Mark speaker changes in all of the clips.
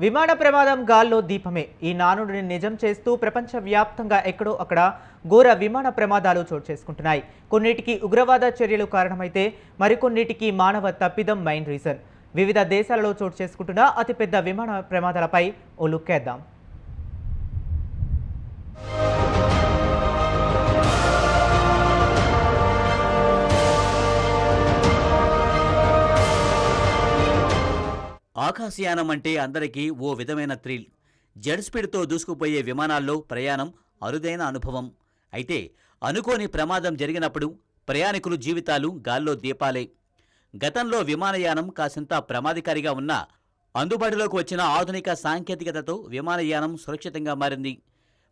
Speaker 1: విమాన ప్రమాదం గాల్లో దీపమే. ఈ నానుడిని నిజం చేస్తూ ప్రపంచవ్యాప్తంగా ఎక్కడో అక్కడ ఘోర విమాన ప్రమాదాలు చోటు చేసుకుంటున్నాయి. కొన్నిటికి ఉగ్రవాద చర్యలు కారణమైతే మరికొన్నిటికి మానవ తప్పిదం మెయిన్ రీజన్ వివిధ దేశాలలో చోటు చేసుకుంటున్న అతిపెద్ద విమాన ప్రమాదాలపై ఓ లుక్కేద్దాం
Speaker 2: ఆకాశయానం అంటే అందరికీ ఓ విధమైన థ్రిల్. జెడ్ స్పీడ్తో దూసుకుపోయే విమానాల్లో ప్రయాణం అరుదైన అనుభవం. అయితే అనుకోని ప్రమాదం జరిగినప్పుడు ప్రయాణికులు జీవితాలు గాల్లో దీపాలే. గతంలో విమానయానం కాసింత ప్రమాదకారిగా ఉన్నా అందుబాటులోకి వచ్చిన ఆధునిక సాంకేతికతతో విమానయానం సురక్షితంగా మారింది.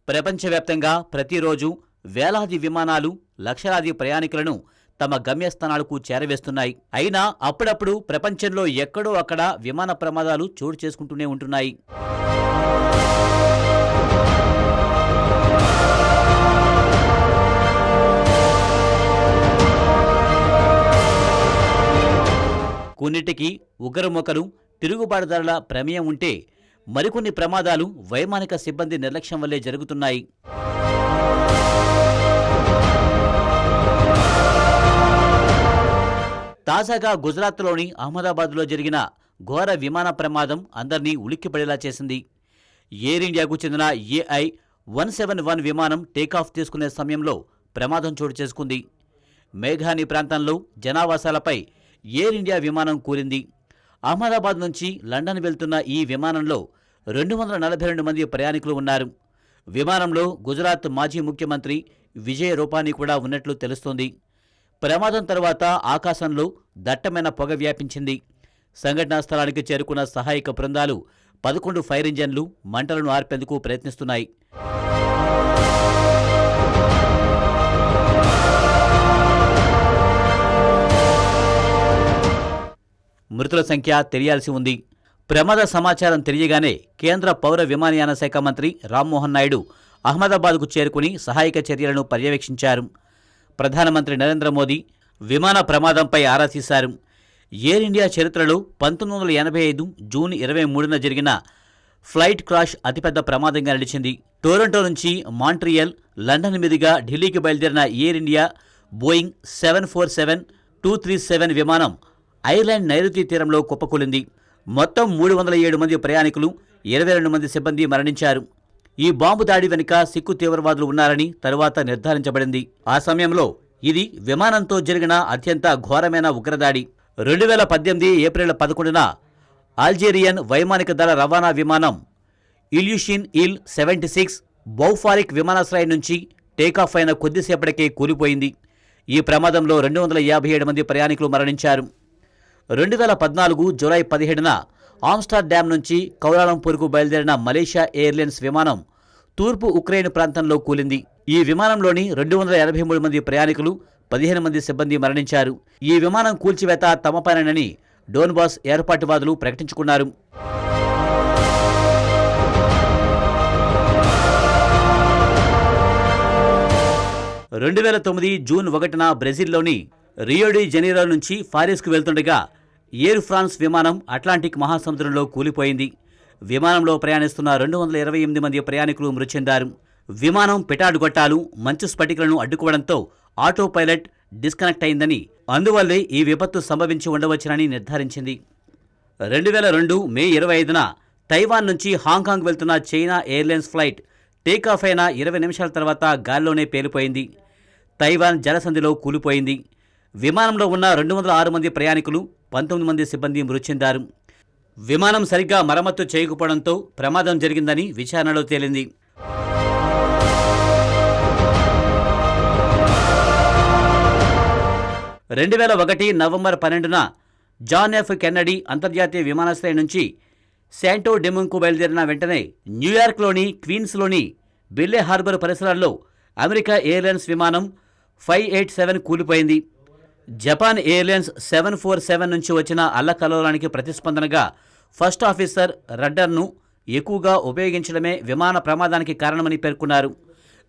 Speaker 2: ప్రపంచవ్యాప్తంగా ప్రతిరోజు వేలాది విమానాలు లక్షలాది ప్రయాణికులను తమ గమ్యస్థానాలకు చేరవేస్తున్నాయి. అయినా అప్పుడప్పుడు ప్రపంచంలో ఎక్కడో అక్కడ విమాన ప్రమాదాలు చోటు చేసుకుంటూనే ఉంటున్నాయి. కొన్నిటికి ఉగ్రమొకలు తిరుగుబాటుదారుల ప్రమేయం ఉంటే మరికొన్ని ప్రమాదాలు వైమానిక సిబ్బంది నిర్లక్ష్యం వల్లే జరుగుతున్నాయి. తాజాగా గుజరాత్లోని అహ్మదాబాద్లో జరిగిన ఘోర విమాన ప్రమాదం అందరినీ ఉలిక్కిపడేలా చేసింది. ఎయిర్ ఇండియాకు చెందిన ఏఐ వన్ సెవెన్ వన్ విమానం టేకాఫ్ తీసుకునే సమయంలో ప్రమాదం చోటు చేసుకుంది. మేఘాని ప్రాంతంలో జనావాసాలపై ఎయిర్ ఇండియా విమానం కూలింది. అహ్మదాబాద్ నుంచి లండన్ వెళ్తున్న ఈ విమానంలో రెండు వందల నలభై రెండు మంది ప్రయాణికులు ఉన్నారు. విమానంలో గుజరాత్ మాజీ ముఖ్యమంత్రి విజయ్ రూపానీ కూడా ఉన్నట్లు తెలుస్తోంది. ప్రమాదం తర్వాత ఆకాశంలో దట్టమైన పొగ వ్యాపించింది. సంఘటనా స్థలానికి చేరుకున్న సహాయక బృందాలు పదకొండు ఫైర్ ఇంజన్లు మంటలను ఆర్పేందుకు ప్రయత్నిస్తున్నాయి. మృతుల సంఖ్య తెలియాల్సి ఉంది. ప్రమాద సమాచారం తెలియగానే కేంద్ర పౌర విమానయాన శాఖ మంత్రి రామ్మోహన్ నాయుడు అహ్మదాబాద్కు చేరుకుని సహాయక చర్యలను పర్యవేక్షించారు. ప్రధానమంత్రి నరేంద్ర మోదీ విమాన ప్రమాదంపై ఆరా తీశారు ఎయిర్ ఇండియా చరిత్రలో పంతొమ్మిది వందల ఎనభై ఐదు జూన్ ఇరవై మూడున జరిగిన ఫ్లైట్ క్రాష్ అతిపెద్ద ప్రమాదంగా నిలిచింది. టొరంటో నుంచి మాంట్రియల్ లండన్ మీదుగా ఢిల్లీకి బయలుదేరిన Air India Boeing seven four seven two three seven విమానం ఐర్లాండ్ నైరుతి తీరంలో కుప్పకూలింది. మొత్తం మూడు వందల ఏడు మంది ప్రయాణికులు ఇరవై రెండు మంది సిబ్బంది మరణించారు. ఈ బాంబు దాడి వెనుక సిక్కు తీవ్రవాదులు ఉన్నారని తరువాత నిర్ధారించబడింది. ఆ సమయంలో ఇది విమానంతో జరిగిన అత్యంత ఘోరమైన ఉగ్రదాడి. రెండు వేల పద్దెనిమిది ఏప్రిల్ పదకొండున ఆల్జేరియన్ వైమానిక దళ రవాణా విమానం ఇల్యూషిన్ ఇల్ సెవెంటీ సిక్స్ బౌఫారిక్ విమానాశ్రయం నుంచి టేకాఫ్ అయిన కొద్దిసేపటికే కూలిపోయింది. ఈ ప్రమాదంలో రెండు వందల యాభై ఏడు మంది ప్రయాణికులు మరణించారు. రెండు వేల పద్నాలుగు జూలై పదిహేడున ఆమ్స్టార్ డ్యాం నుంచి కౌలాలంపూర్కు బయలుదేరిన మలేషియా ఎయిర్లైన్స్ విమానం తూర్పు ఉక్రెయిన్ ప్రాంతంలో కూలింది. ఈ విమానంలోని రెండు వందల ఎనభై మూడు మంది ప్రయాణికులు పదిహేను మంది సిబ్బంది మరణించారు. ఈ విమానం కూల్చివేత తమ పనేనని డోన్బాస్ ఏర్పాటువాదులు ప్రకటించుకున్నారు. రెండు వేల తొమ్మిది జూన్ ఒకటిన బ్రెజిల్లోని రియోడి జనీరో నుంచి ఫారిస్కు వెళ్తుండగా ఎయిర్ ఫ్రాన్స్ విమానం అట్లాంటిక్ మహాసముద్రంలో కూలిపోయింది. విమానంలో ప్రయాణిస్తున్న రెండు వందల ఇరవై ఎనిమిది మంది ప్రయాణికులు మృతి చెందారు విమానం పెటాడు గొట్టాలు మంచు స్ఫటికలను అడ్డుకోవడంతో ఆటో పైలట్ డిస్కనెక్ట్ అయిందని అందువల్లే ఈ విపత్తు సంభవించి ఉండవచ్చునని నిర్ధారించింది. రెండు వేల రెండు మే ఇరవై ఐదున తైవాన్ నుంచి హాంకాంగ్ వెళ్తున్న చైనా ఎయిర్లైన్స్ ఫ్లైట్ టేకాఫ్ అయిన ఇరవై నిమిషాల తర్వాత గాల్లోనే పేలిపోయింది. తైవాన్ జలసంధిలో కూలిపోయింది. విమానంలో ఉన్న రెండు వందల ఆరు మంది ప్రయాణికులు పంతొమ్మిది మంది సిబ్బంది మృతి చెందారు. విమానం సరిగ్గా మరమ్మతు చేయకపోవడంతో ప్రమాదం జరిగిందని విచారణలో తేలింది. రెండు వేల ఒకటి నవంబర్ పన్నెండున జాన్ ఎఫ్ కెన్నడీ అంతర్జాతీయ విమానాశ్రయం నుంచి శాంటో డెముంగ్కు బయలుదేరిన వెంటనే న్యూయార్క్లోని క్వీన్స్లోని బిల్లే హార్బర్ పరిసరాల్లో అమెరికా ఎయిర్లైన్స్ విమానం ఫైవ్ ఎయిట్ సెవెన్ కూలిపోయింది. Japan Airlines seven four seven నుంచి వచ్చిన అల్లకల్లోలానికి ప్రతిస్పందనగా ఫస్ట్ ఆఫీసర్ రడ్డర్ను ఎక్కువగా ఉపయోగించడమే విమాన ప్రమాదానికి కారణమని పేర్కొన్నారు.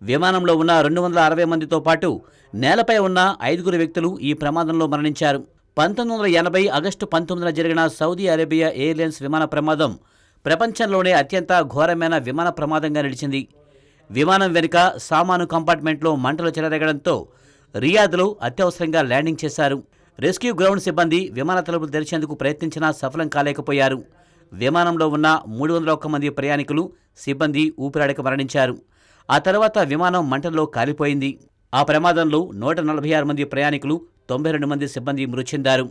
Speaker 2: విమానంలో ఉన్న రెండు వందల అరవై మందితో పాటు నేలపై ఉన్న ఐదుగురు వ్యక్తులు ఈ ప్రమాదంలో మరణించారు. పంతొమ్మిది వందల ఎనభై ఆగస్టు పంతొమ్మిదిన జరిగిన సౌదీ అరేబియా ఎయిర్లైన్స్ విమాన ప్రమాదం ప్రపంచంలోనే అత్యంత ఘోరమైన విమాన ప్రమాదంగా నిలిచింది. విమానం వెనుక సామాను కంపార్ట్మెంట్లో మంటలు చెలరేగడంతో రియాద్లో అత్యవసరంగా ల్యాండింగ్ చేశారు. రెస్క్యూ గ్రౌండ్ సిబ్బంది విమాన తలుపులు తెరిచేందుకు ప్రయత్నించినా సఫలం కాలేకపోయారు. విమానంలో ఉన్న మూడు వందల ఒక్క మంది ప్రయాణికులు సిబ్బంది ఊపిరాడక మరణించారు. ఆ తర్వాత విమానం మంటల్లో కాలిపోయింది. ఆ ప్రమాదంలో నూట నలభై ఆరు మంది ప్రయాణికులు తొంభై రెండు మంది సిబ్బంది మృతి చెందారు.